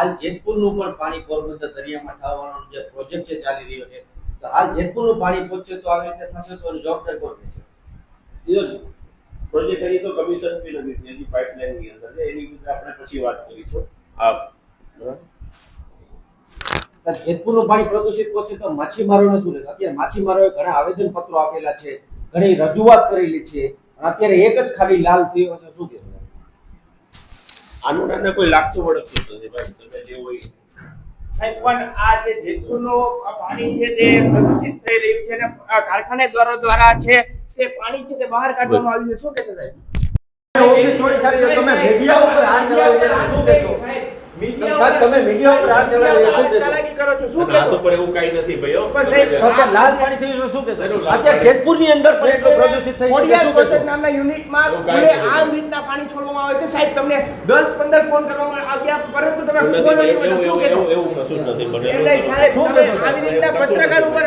હાલ જેતપુરનું પણ પાણી પોરબંદર દરિયામાં ઠાવવાનો જે પ્રોજેક્ટ છે ચાલી રહ્યો છે તો હાલ જેતપુરનું પાણી પહોંચે તો આવી રીતે થશે તો જવાબદાર કોણ રહેશે. પ્રોજેક્ટ હજી તો કમિશન બી નથી થઈ, હજી પાઇપલાઇનની અંદર છે. એની વિશે આપણે પછી વાત કરીશું. આ બરાબર? જેતપુર જેતપુરનું પાણી પ્રદૂષિત પહોંચે તો માછીમારોને શું રહેશે? અત્યારે માછીમારોએ ઘણા આવેદન પત્રો આપેલા છે ઘણી રજૂઆત કરેલી છે અને અત્યારે એક જ ખાલી લાલ થયો છે શું કહેશો? આનું નાને કોઈ લાગતું વળગતું નથી ભાઈ તમે જે હોય. સાહેબ પણ આ જે જેતપુરનું આ પાણી છે તે પ્રદૂષિત થઈ રહ્યું છે અને આ દ્વારા દ્વારા છે તે પાણી છે તે બહાર કાઢવામાં આવ્યું છે. શું કહેતા સાહેબ? ઓફિસ છોડી ચાલી તમે મીડિયા ઉપર હાથ ચલાવી શું તમે મીડિયા ઉપર હાથ ચલાવી રહ્યા છો. શું કહેશો? ચાલાકી કરો છો શું હાથ ઉપર એવું કાંઈ નથી ભાઈ હો. પણ લાલ શું કે અત્યારે જેતપુરની અંદર પણ એટલું પ્રદૂષિત થઈ ગયું શું પ્રોસેસ નામના ખુલ્લે કાંઈ રીતના પાણી છોડવામાં આવે છે સાહેબ તમને 10 15 ફોન કરવામાં આવ્યા પરંતુ તમે ફોન નથી. શું એવું- કશું નથી. સાહેબ શું આવી રીતના પત્રકાર ઉપર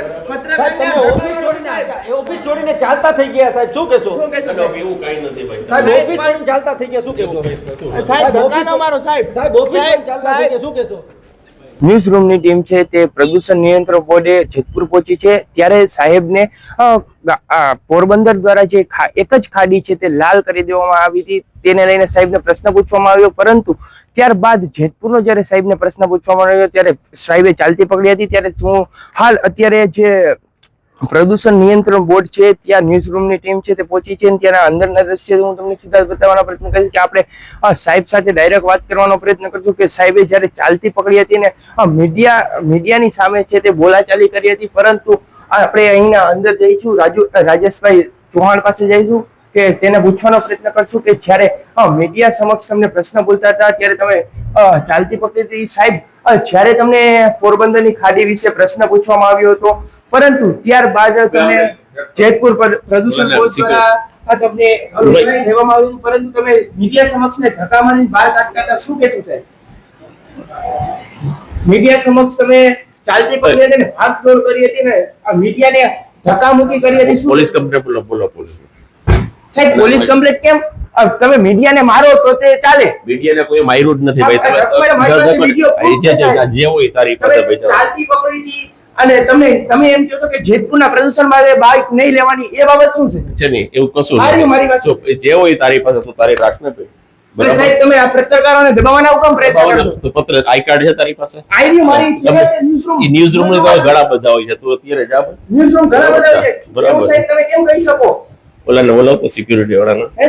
સાહેબ પત્રકારને ઓફિસ છોડીને ચાલતા થઈ ગયા સાહેબ શું કહેશો? સાહેબ? એવું કાંઈ નથી ભાઈ. સાહેબ ઓફિસ છોડીને ચાલતા થઈ ગયા શું કહેશો? સાહેબ સાહેબ, ધક્કા મારો સાહેબ. સાહેબ ઓફિસ છોડીને ચાલતા થઈ ગયા શું કહેશો? ન્યૂઝ રૂમની ટીમ છે તે પ્રદૂષણ નિયંત્રણ બોર્ડે જેતપુર પહોંચી છે ત્યારે સાહેબને પોરબંદર દ્વારા જે એક જ ખાડી છે તે લાલ કરી દેવામાં આવી હતી. તેને લઈને સાહેબને પ્રશ્ન પૂછવામાં આવ્યો પરંતુ ત્યારબાદ જેતપુરનો જ્યારે સાહેબને પ્રશ્ન પૂછવામાં આવ્યો ત્યારે સાહેબે ચાલતી પકડી હતી. ત્યારે હું હાલ અત્યારે જે પ્રદૂષણ નિયંત્રણ બોર્ડ છે, ત્યાં ન્યૂઝ રૂમની ટીમ છે, તે પહોંચી છે અને ત્યાંના અંદરના દ્રશ્ય હું તમને સીધા બતાવવાનો પ્રયત્ન કરીશ કે આપણે સાહેબ સાથે ડાયરેક્ટ વાત કરવાનો પ્રયત્ન કરશું કે સાહેબે જ્યારે ચાલતી પકડી હતી ને મીડિયા મીડિયાની સામે છે તે બોલાચાલી કરી હતી, પરંતુ આપણે અહીંના અંદર જઈશું, રાજુ, રાજેશભાઈ ચૌહાણ પાસે જઈશું કે તેને પૂછવાનો પ્રયત્ન કરશું કે જ્યારે મીડિયા સમક્ષ તમને પ્રશ્ન બોલતા હતા, ત્યારે તમે ચાલતી પકડી હતી, સાહેબ જ્યારે તમને પોરબંદરની ખાડી વિશે પ્રશ્ન પૂછવામાં આવ્યો હતો પરંતુ ત્યારબાદ તમને જેતપુર પર પ્રદૂષણ બોર્ડ દ્વારા તમને લેવામાં આવ્યું પરંતુ તમે મીડિયા સમક્ષ ને ધક્કા મારીને બહાર કાઢતા શું કહેશો સાહેબ? મીડિયા સમક્ષ તમે ચાલતી પગલે હતી ને ભાગદોડ કરી હતી ને આ મીડિયાને ધકામુકી કરી હતી. પોલીસ કમ્પ્લેટ બોલો બોલો પોલીસ સાહેબ પોલીસ કમ્પ્લેટ કેમ? તમે મીડિયાને મારો તો તે ચાલે. મીડિયાને કોઈ માર્યું જ નથી ભાઈ. પાસે proof જે હોય તારી પાસે ભાઈ અને તમે તમે એમ કહો કે જેતપુરના પ્રદૂષણ માટે બાઇક નહીં લેવાની એ બાબત શું છે? છે નહીં એવું કશું મારી- મારી વાત- જે હોય તારી પાસે તો તારી રાખ ને સાહેબ તમે આ પત્રકારોને દબાવવાના હુકમ પ્રયત્ન કરો પત્ર આઈ કાર્ડ છે તારી પાસે? મારી તમે- ન્યૂઝરૂમ ન્યૂઝ રૂમ ઘણા બધા હોય છે. તું અત્યારે જા ભાઈ. ન્યૂઝરૂમ ઘણા બધા છે. બરાબર. સાહેબ તમે કેમ કહી શકો? ઓલાને બોલાવો તો સિક્યુરિટી વાળાને. હે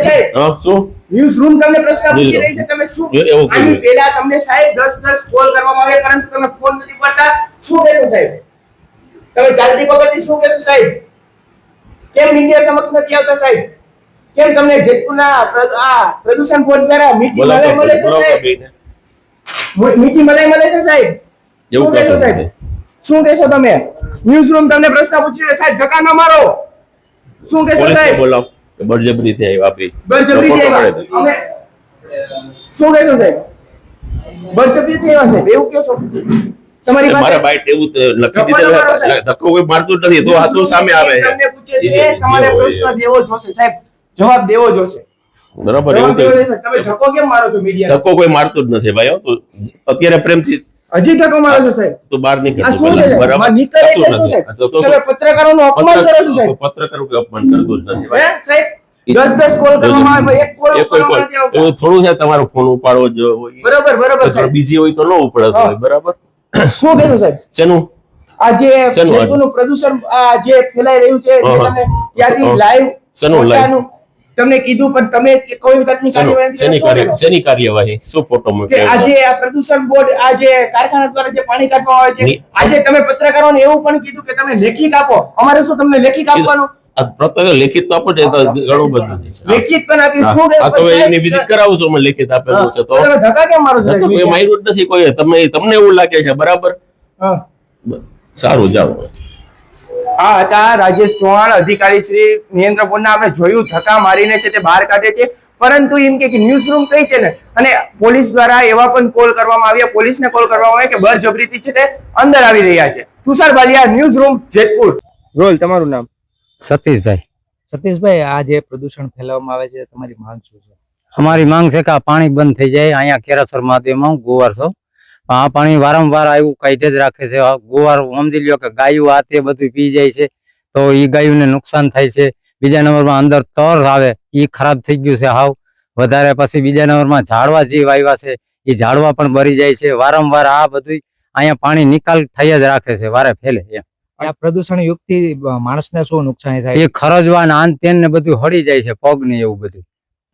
શું? ન્યૂઝરૂમ તમને પ્રશ્ન પૂછી રહી છે તમે શું? એવું આની પહેલા તમને સાહેબ 10 10 કોલ કરવામાં આવે પરંતુ તમે ફોન નથી કરતા શું કહેશો સાહેબ? તમે જલ્દી પકડતી શું કહેશો સાહેબ? કેમ મીડિયા સમક્ષ નથી આવતા સાહેબ? કેમ તમને જેતપુરના આ પ્રદૂષણ બોર્ડ દ્વારા મીટિંગ બોલાવો મળે મળે છે સાહેબ? ભાઈને. મીટિંગ મળે મળે છે સાહેબ? એવું કહેશો સાહેબ? શું કહેશો તમે? ન્યૂઝરૂમ તમને પ્રશ્ન પૂછી રહ્યો, સાહેબ ધક્કા ન મારો. શું કહેશો સાહેબ? બોલાવો. બળજબરી થી આવ્યા આપી બળજબરીથી તો ફોટો આવ્યા. અમે શું કહેશો સાહેબ? બળજબરીથી આવ્યા સાહેબ એવું કહો છો? તમારી મારા બાઈટ એવું તો લખી ધક્કો ન મારો દીધેલું ધક્કો કોઈ મારતું નથી. તો હાથું સામે આવે છે. તમને પૂછે છે? તમારે પ્રશ્ન દેવો જોશે સાહેબ. જવાબ દેવો જોશે બરાબર એવું તમે ધક્કો કેમ મારો છો મીડિયા ધક્કો કોઈ મારતું જ નથી ભાઈ અત્યારે પ્રેમથી હજી તકો મારો છો સાહેબ. તો બહાર નીકળ આ શું છે? બરાબર? નીકળે એટલે શું. સાહેબ? તમે પત્રકારોનું અપમાન કરો છો સાહેબ. પત્રકારો કે અપમાન કરતું જ નથી હે સાહેબ? દસ દસ કોલ કરવામાં આવે એક કોલ એ કોઈ કરવામાં નથી આવતા. એવું થોડું છે તમારો ફોન ઉપાડવો જ બરાબર બરોબર સાહેબ. બીજી હોય તો ન ઉપડતો હોય બરાબર? શું કહેશો સાહેબ? શેનું? આ જે શેનું? પ્રદૂષણ આ જે ફેલાઈ રહ્યું છે જે તમે ત્યાંથી લાઈવ શેનું live? તમને કીધું પણ તમે કોઈ કાર્યવાહી શેની કાર્યવાહી? શું ફોટો મૂક્યો આજે આ પ્રદૂષણ બોર્ડ આ જે કારખાના દ્વારા જે પાણી કાઢવામાં આવે છે આજે તમે પત્રકારોને એવું પણ કીધું કે તમે લેખિત આપો. અમારે શું તમને લેખિત આપવાનું? લેખિત તો આપો છો, તો ઘણું બધું લેખિત પણ સાહેબ, એની વિધિ કરાવું છું લેખિત આપેલું છે તો. ધક્કા કેમ મારો માર્યું જ નથી કોઈ. તમે તમને એવું લાગે છે બરાબર? સારું જાઓ. આ હતા રાજેશ ચૌહાણ અધિકારી શ્રી નિયંત્રણ બોર્ડના. આપણે જોયું ધક્કા મારીને છે તે બહાર કાઢે છે. પરંતુ એમ કે ન્યૂઝ રૂમ કઈ છે ને? અને પોલીસ દ્વારા એવા પણ કોલ કરવામાં આવ્યા. પોલીસને કોલ કરવામાં આવ્યા કે બળજબરીથી છે તે અંદર આવી રહ્યા છે. Tushar Baliya news room Jetpur. Role તમારું નામ? સતીશભાઈ. સતીશભાઈ આ જે પ્રદૂષણ ફેલાવવામાં આવે છે તમારી માંગ શું છે? અમારી માંગ છે કે આ પાણી બંધ થઈ જાય. અહીંયા કેરાસર મહાદેવમાં હું ગોવાર છું. આ પાણી વારંવાર આવ્યું કાઢે જ રાખે છે. ગુવાર સમજી લ્યો કે ગાયું આ તે બધું પી જાય છે. તો એ ગાયુંને નુકસાન થાય છે. બીજા નંબરમાં અંદર તર આવે એ ખરાબ થઈ ગયું છે હાવ. વધારે પછી બીજા નંબરમાં ઝાડવા જે વાવ્યા છે. એ ઝાડવા પણ બરી જાય છે. વારંવાર આ બધું અહીંયા પાણી નિકાલ થઈ જ રાખે છે. વારે ફેલે એમ. આ પ્રદૂષણ યુક્તિ માણસને શું નુકસાન થાય? એ ખરજવા ને આન તેન ને બધું હળી જાય છે. પગ ને એવું બધું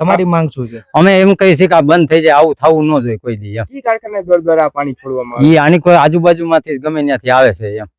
તમારી માંગ શું છે? અમે એમ કહી છીએ કે આ બંધ થઈ જાય આવું થવું ન જોઈએ કોઈ દી એમ. ઈ કારખાના દ્વારા દ્વારા પાણી છોડવામાં આવે ઈ આની કોઈ આજુબાજુમાંથી ગમે ત્યાંથી આવે છે એમ.